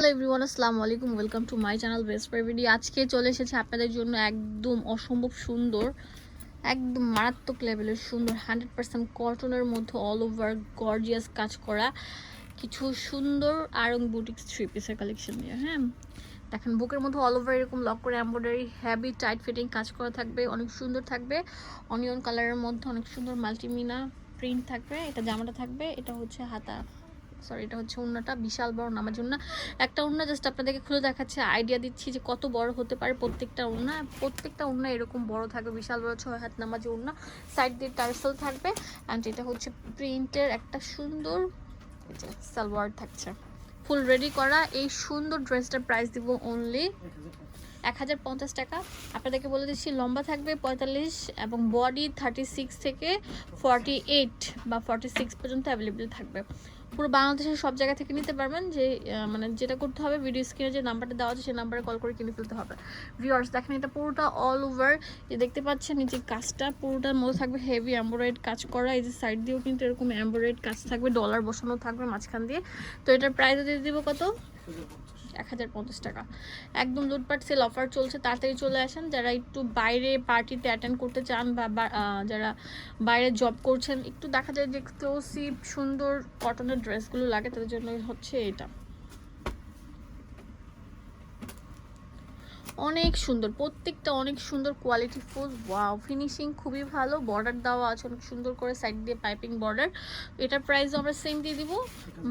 Hello everyone আসসালামু আলাইকুম। Welcome to my channel best video আজকে চলে এসেছে আপনাদের জন্য একদম অসম্ভব সুন্দর, একদম মারাত্মক লেভেলের সুন্দর হান্ড্রেড পার্সেন্ট কটনের মধ্যে অল ওভার গর্জিয়াস কাজ করা কিছু সুন্দর আরং বুটিক্স থ্রি পিসের কালেকশন নিয়ে হ্যাঁ? দেখেন, বুকের মধ্যে অল ওভার এরকম লক করে এমব্রয়ডারি হ্যাভি টাইট ফিটিং কাজ করা থাকবে, অনেক সুন্দর থাকবে। অনিয়ন কালারের মধ্যে অনেক সুন্দর মাল্টিমিনা প্রিন্ট থাকবে, এটা জামাটা থাকবে, এটা হচ্ছে হাতা। সরি এটা হচ্ছে উন্নাটা, বিশাল বড় নামাজ জন্য একটা উন্না জাস্ট আপনাদেরকে খুলে দেখাচ্ছে আইডিয়া দিচ্ছি যে কত বড় হতে পারে প্রত্যেকটা উন্না। প্রত্যেকটা উন্না এরকম বড় থাকবে, বিশাল বড় ছয় হাত নামাজি উন্না। সাইড দিয়ে টার্সেল থাকবে অ্যান্ড এটা হচ্ছে প্রিন্টের একটা সুন্দর সালোয়ার থাকছে। ফুল রেডি করা, এই সুন্দর ড্রেসটার প্রাইস দিব অনলি এক হাজার পঞ্চাশ টাকা। আপনাদেরকে বলে দিচ্ছি, লম্বা থাকবে পঁয়তাল্লিশ এবং বডি থার্টি সিক্স থেকে ফর্টি এইট বা ফর্টি সিক্স পর্যন্ত অ্যাভেলেবেল থাকবে। পুরো বাংলাদেশের সব জায়গা থেকে নিতে পারবেন যে মানে যেটা করতে হবে ভিডিও স্ক্রিনে যে নাম্বারটা দেওয়া আছে, সেই নাম্বারে কল করে কিনে ফেলতে হবে। ভিউয়ার্স দেখেন এটা পুরোটা অল ওভার যে দেখতে পাচ্ছেন নিচে কাজটা, পুরোটার মধ্যে থাকবে হেভি অ্যাম্বরয়েড কাজ করা। এই যে সাইড দিয়েও কিন্তু এরকম অ্যাম্বরয়েড কাজ থাকবে ডলার বসানো থাকবে মাঝখান দিয়ে। তো এটার প্রাইস দিয়ে দিব কত? এক হাজার পঞ্চাশ টাকা। একদম লুটপাট সেল অফার চলছে, তাড়াতাড়ি চলে আসেন। যারা একটু বাইরে পার্টিতে অ্যাটেন্ড করতে চান বা যারা বাইরে জব করছেন, একটু দেখা যায় যে এক্সক্লুসিভ সুন্দর কটনের ড্রেসগুলো লাগে, তাদের জন্য হচ্ছে এটা। অনেক সুন্দর, প্রত্যেকটা অনেক সুন্দর কোয়ালিটি ফুল ওয়াও ফিনিশিং খুবই ভালো বর্ডার দেওয়া আছে অনেক সুন্দর করে সাইড দিয়ে পাইপিং বর্ডার এটার প্রাইস আমরা সেম দিয়ে দিব,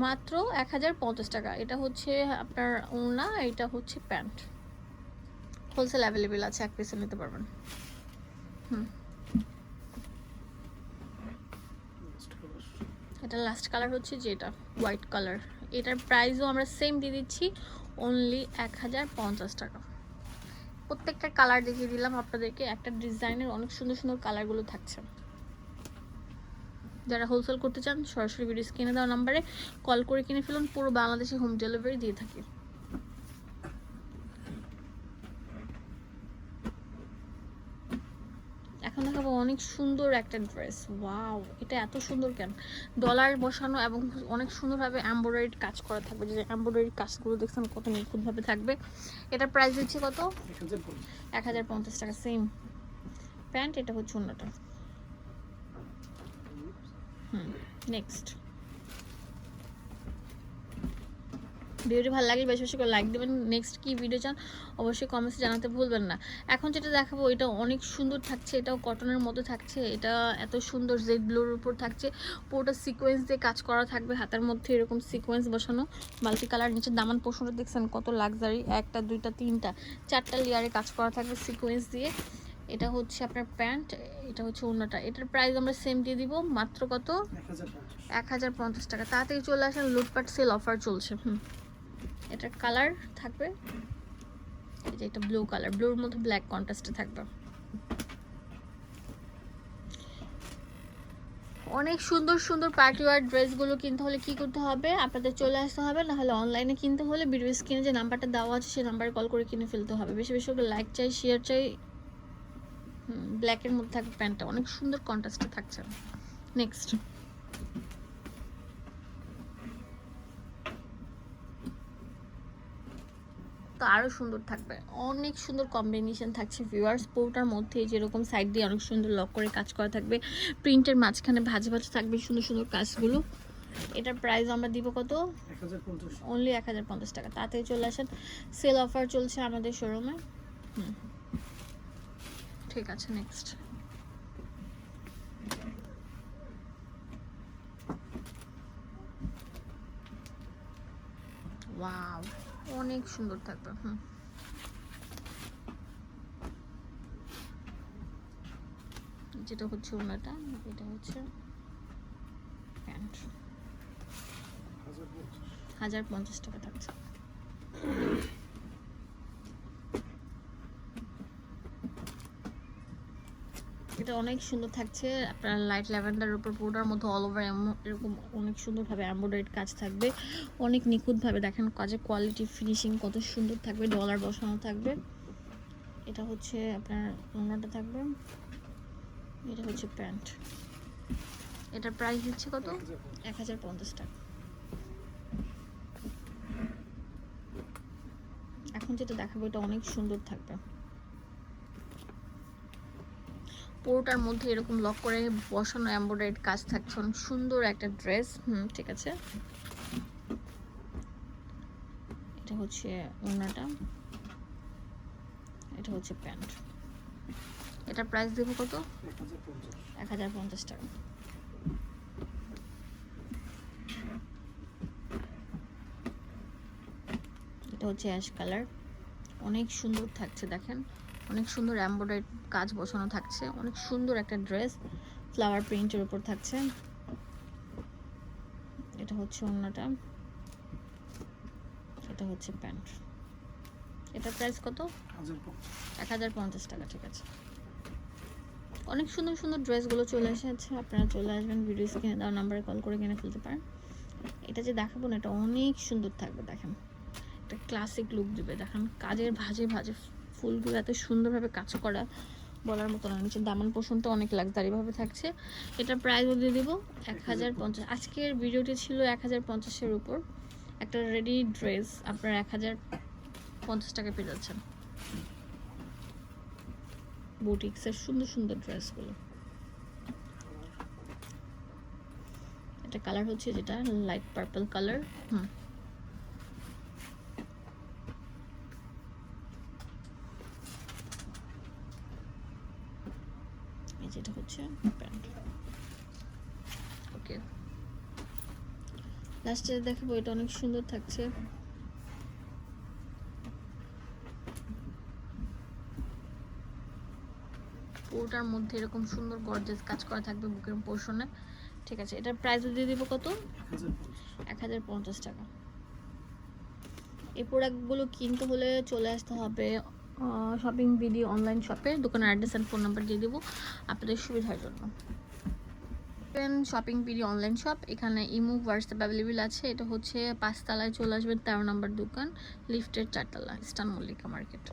মাত্র এক হাজার পঞ্চাশ টাকা, এটা হচ্ছে আপনার ওড়না, এটা হচ্ছে প্যান্ট হোলসেল অ্যাভেলেবেল আছে, এক পিসে নিতে পারবেন। হুম। এটা লাস্ট কালার হচ্ছে যেটা হোয়াইট কালার এটার প্রাইসও আমরা সেম দিয়ে দিচ্ছি অনলি এক হাজার পঞ্চাশ টাকা। প্রত্যেকটা কালার দেখিয়ে দিলাম আপনাদেরকে। একটা ডিজাইনের অনেক সুন্দর সুন্দর কালারগুলো থাকছে। যারা হোলসেল করতে চান, সরাসরি ভিডিও স্ক্রিনে দেওয়া নাম্বারে কল করে কিনে ফেলুন। পুরো বাংলাদেশে হোম ডেলিভারি দিয়ে থাকি। এখন দেখাবো অনেক সুন্দর একটা ড্রেস ওয়াও এটা এত সুন্দর কেন? ডলার বসানো এবং অনেক সুন্দরভাবে এমব্রয়ডারি কাজ করা থাকবে। যে এমব্রয়ডারি কাজগুলো দেখছেন কত নিখুঁতভাবে থাকবে। এটা প্রাইস হচ্ছে কত? এক হাজার পঞ্চাশ টাকা সেম প্যান্ট এটা হচ্ছে অন্যটা। হুম নেক্সট ভিডিওটি ভালো লাগলে বেশি বেশি করে লাইক দেবেন। নেক্সট কি ভিডিও চান অবশ্যই কমেন্টসে জানাতে ভুলবেন না। এখন যেটা দেখাবো এটা অনেক সুন্দর থাকছে এটাও কটনের মতো থাকছে এটা এত সুন্দর জেড ব্লুর উপর থাকছে পুরোটা সিকোয়েন্স দিয়ে কাজ করা থাকবে হাতের মধ্যে এরকম সিকোয়েন্স বসানো মাল্টি কালার নিচে দামান পোষণটা দেখছেন কত লাক্সারি একটা দুইটা তিনটা চারটা লেয়ারে কাজ করা থাকবে সিকোয়েন্স দিয়ে। এটা হচ্ছে আপনার প্যান্ট এটা হচ্ছে অন্যটা এটার প্রাইস আমরা সেম দিয়ে দিব মাত্র কত? এক হাজার পঞ্চাশ। টাকা। তাড়াতাড়ি চলে আসেন লুটপাট সেল অফার চলছে। হুম। এটার কালার থাকবে। এটা একটা ব্লু কালার ব্লুর মধ্যে ব্ল্যাক কন্ট্রাস্টে থাকবে। অনেক সুন্দর সুন্দর পার্টি ওয়ার ড্রেসগুলো কিনতে হলে কি করতে হবে? আপনাদের চলে আসতে হবে না হলে অনলাইনে কিনতে হলে ভিডিও স্ক্রিনে যে নাম্বারটা দেওয়া আছে, সেই নাম্বারে কল করে কিনে ফেলতে হবে। বেশি বেশি করে লাইক চাই শেয়ার চাই ব্ল্যাকের মধ্যে থাকবে প্যান্টটা অনেক সুন্দর কন্ট্রাস্টে থাকছে। নেক্সট তো আরও সুন্দর থাকবে। অনেক সুন্দর কম্বিনেশন থাকছে ভিউয়ার্স পুরোটার মধ্যে যেরকম সাইড দিয়ে অনেক সুন্দর লক করে কাজ করা থাকবে। প্রিন্টের মাঝখানে ভাজে ভাজে থাকবে সুন্দর সুন্দর কাজগুলো। এটার প্রাইস আমরা দিব কত? অনলি এক হাজার পঞ্চাশ টাকা। তাড়াতাড়ি চলে আসেন। সেল অফার চলছে আমাদের শোরুমে হুম। ঠিক আছে নেক্সট ওয়াও অনেক সুন্দর থাকবে হুম। যেটা হচ্ছে ওনাটা এটা হচ্ছে প্যান্ট। হাজার পঞ্চাশ। টাকা থাকছে। এটা অনেক সুন্দর থাকছে। আপনার লাইট ল্যাভেন্ডার উপর পুরোটার মধ্যে অল ওভার এরকম অনেক সুন্দরভাবে এমব্রয়ডারিড কাজ থাকবে। অনেক নিখুঁতভাবে দেখেন কাজের কোয়ালিটি ফিনিশিং কত সুন্দর থাকবে ডলার বসানো থাকবে। এটা হচ্ছে আপনার ওনাটা থাকবে। এটা হচ্ছে প্যান্ট। এটার প্রাইস হচ্ছে কত? এক হাজার পঞ্চাশ টাকা। এখন যেটা দেখাবো, এটা অনেক সুন্দর থাকবে। পুরোটার মধ্যে এরকম লক করে বসানো এমব্রয়ডারিড কাজ থাকছে। সুন্দর একটা ড্রেস হুম, ঠিক আছে। এটা হচ্ছে ওড়নাটা। এটা হচ্ছে প্যান্ট। এটা প্রাইস দেবো কত? এক হাজার পঞ্চাশ টাকা। এটা হচ্ছে অ্যাশ কালার অনেক সুন্দর থাকছে, দেখেন। অনেক সুন্দর এমব্রয়ডারি কাজ বসানো থাকছে, অনেক সুন্দর একটা ড্রেস ফ্লাওয়ার প্রিন্টের উপর থাকছে। এটা হচ্ছে অন্যটা এটা হচ্ছে প্যান্ট। এটা প্রাইস কত? এক হাজার পঞ্চাশ টাকা, ঠিক আছে। অনেক সুন্দর সুন্দর ড্রেসগুলো চলে এসেছে, আপনারা চলে আসবেন ভিডিও স্ক্রিনে দেওয়া নাম্বারে কল করে কিনে ফেলতে পারেন। এটা যে দেখাবো না, এটা অনেক সুন্দর থাকবে, দেখেন। একটা ক্লাসিক লুক দিবে, দেখেন, কাজের ভাজে ভাজে ফুলগুলো এত সুন্দরভাবে কাজ করা বলার মতো না। নিচে দামান পোষণটা অনেক লাক্সারিভাবে থাকছে। এটা প্রাইস দিয়ে দেবো এক হাজার পঞ্চাশ। আজকের ভিডিওটি ছিল এক হাজার পঞ্চাশের উপর। একটা রেডি ড্রেস আপনার এক হাজার পঞ্চাশ টাকা পেয়ে যাচ্ছেন। বুটিক্সের সুন্দর সুন্দর ড্রেসগুলো এটা কালার হচ্ছে যেটা লাইট পার্পল কালার হুম। এই যেটা হচ্ছে প্যান্ট। ওকে লাস্টে দেখাবো এটা অনেক সুন্দর থাকছে। পুরোটার মধ্যে এরকম সুন্দর গর্জেস কাজ করা থাকবে বুকের পোর্শনে ঠিক আছে এটার প্রাইস দিয়ে দিব কত? এক হাজার পঞ্চাশ। টাকা। এই প্রোডাক্টগুলো কিনতে হলে চলে আসতে হবে শপিং ভিডিও অনলাইন শপে দোকানের অ্যাড্রেস অ্যান্ড ফোন নাম্বার দিয়ে দেবো আপনাদের সুবিধার জন্য। শপিং ভিডিও অনলাইন শপ এখানে ইমু হোয়াটসঅ্যাপ অ্যাভেলেবেল আছে। এটা হচ্ছে পাঁচতলায় চলে আসবেন তেরো নম্বর দোকান লিফটের চারতলা, ইস্টান মল্লিকা মার্কেট